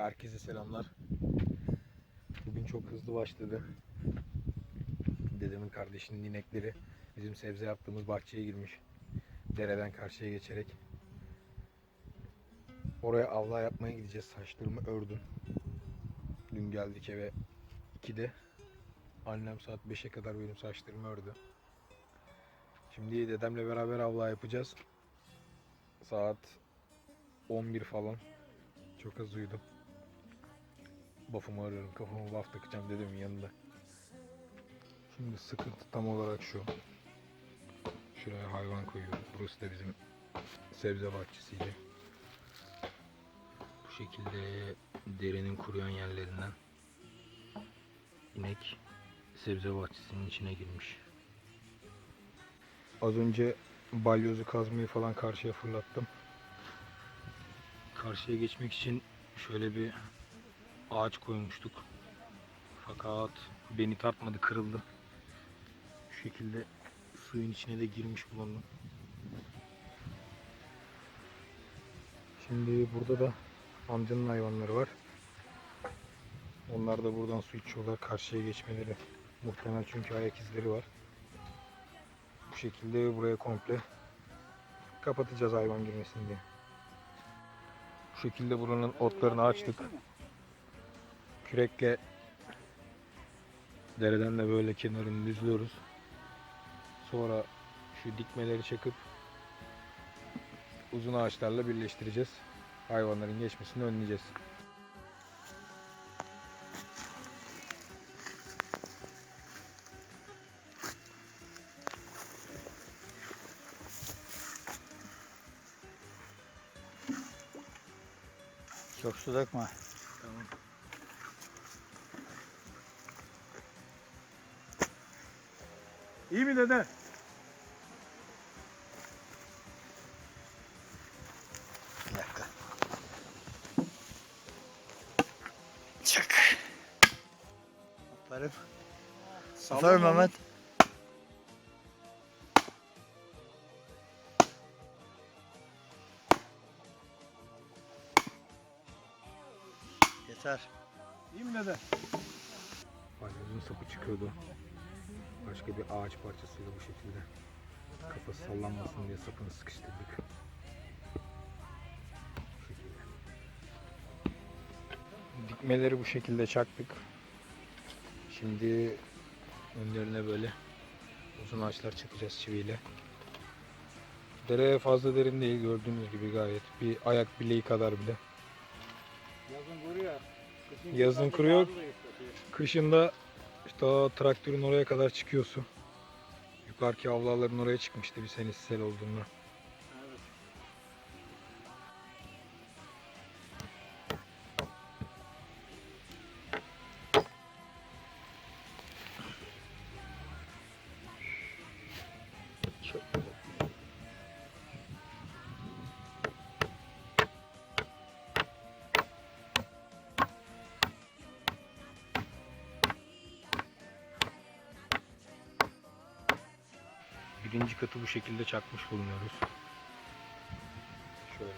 Herkese selamlar. Bugün çok hızlı başladı. Dedemin kardeşinin inekleri bizim sebze yaptığımız bahçeye girmiş. Dereden karşıya geçerek. Oraya avla yapmaya gideceğiz. Saçlarımı ördüm. Dün geldik eve 2'de. Annem saat 5'e kadar benim saçlarımı ördü. Şimdi dedemle beraber avla yapacağız. Saat 11 falan. Çok az uyudum. Bafımı arıyorum. Kafama baf takacağım dedemin yanında. Şimdi sıkıntı tam olarak şu. Şuraya hayvan koyuyoruz. Burası da bizim sebze bahçesiydi. Bu şekilde derenin kuruyan yerlerinden inek sebze bahçesinin içine girmiş. Az önce balyozu kazmayı falan karşıya fırlattım. Karşıya geçmek için şöyle bir ağaç koymuştuk. Fakat beni tartmadı, kırıldı. Şu şekilde suyun içine de girmiş bulundum. Şimdi burada da amcanın hayvanları var. Onlar da buradan su içiyorlar. Karşıya geçmeleri muhtemel çünkü ayak izleri var. Bu şekilde buraya komple kapatacağız hayvan girmesin diye. Bu şekilde buranın otlarını açtık. Kürekle dereden de böyle kenarını düzlüyoruz. Sonra şu dikmeleri çakıp uzun ağaçlarla birleştireceğiz. Hayvanların geçmesini önleyeceğiz. Çok su dökme. İyi mi dede? Bir dakika. Çak. Aferin. Aferin Mehmet. Yeter. İyi mi dede? Balyozun sapı çıkıyordu. Başka bir ağaç parçasıyla bu şekilde. Kafası sallanmasın diye sapını sıkıştırdık. Bu şekilde. Dikmeleri bu şekilde çaktık. Şimdi önlerine böyle uzun ağaçlar çakacağız çiviyle. Dere fazla derin değil gördüğünüz gibi gayet. Bir ayak bileği kadar bile. Yazın kuruyor. Yazın kuruyor. Kışında işte traktörün oraya kadar çıkıyor su. Yukarıki avlaların oraya çıkmıştı bir senesi sel olduğunda. Birinci katı bu şekilde çakmış bulunuyoruz. Şöyle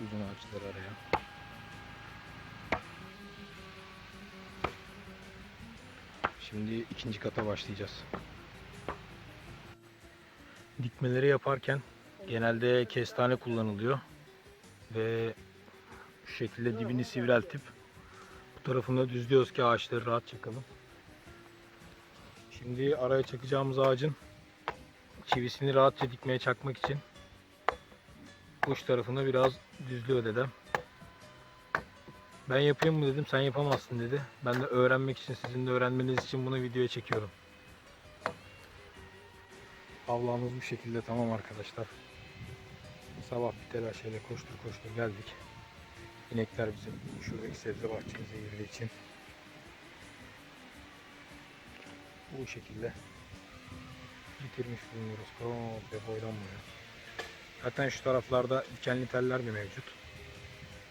uzun ağaçları araya. Şimdi ikinci kata başlayacağız. Dikmeleri yaparken genelde kestane kullanılıyor. Ve şu şekilde dibini sivriltip bu tarafını düzlüyoruz ki ağaçları rahat çakalım. Şimdi araya çakacağımız ağacın çivisini rahatça dikmeye çakmak için uç tarafını biraz düzlüyor dedem. Ben yapayım mı dedim sen yapamazsın dedi. Ben de öğrenmek için sizin de öğrenmeniz için bunu videoya çekiyorum. Avlamız bu şekilde tamam arkadaşlar. Sabah bir telaşıyla koştur koştur geldik. İnekler bizim şuradaki sebze bahçemize girdiği için bu şekilde bitirmiş bulunuyoruz. Komple boydan boya. Zaten şu taraflarda dikenli teller de mevcut.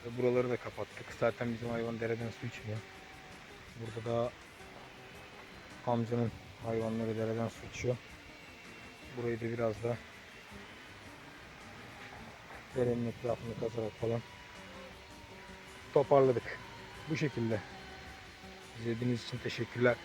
Ve buraları da kapattık. Zaten bizim hayvan dereden su içmiyor. Burada da amcanın hayvanları dereden su içiyor. Burayı da biraz da derenin etrafını kazarak falan toparladık. Bu şekilde. İzlediğiniz için teşekkürler.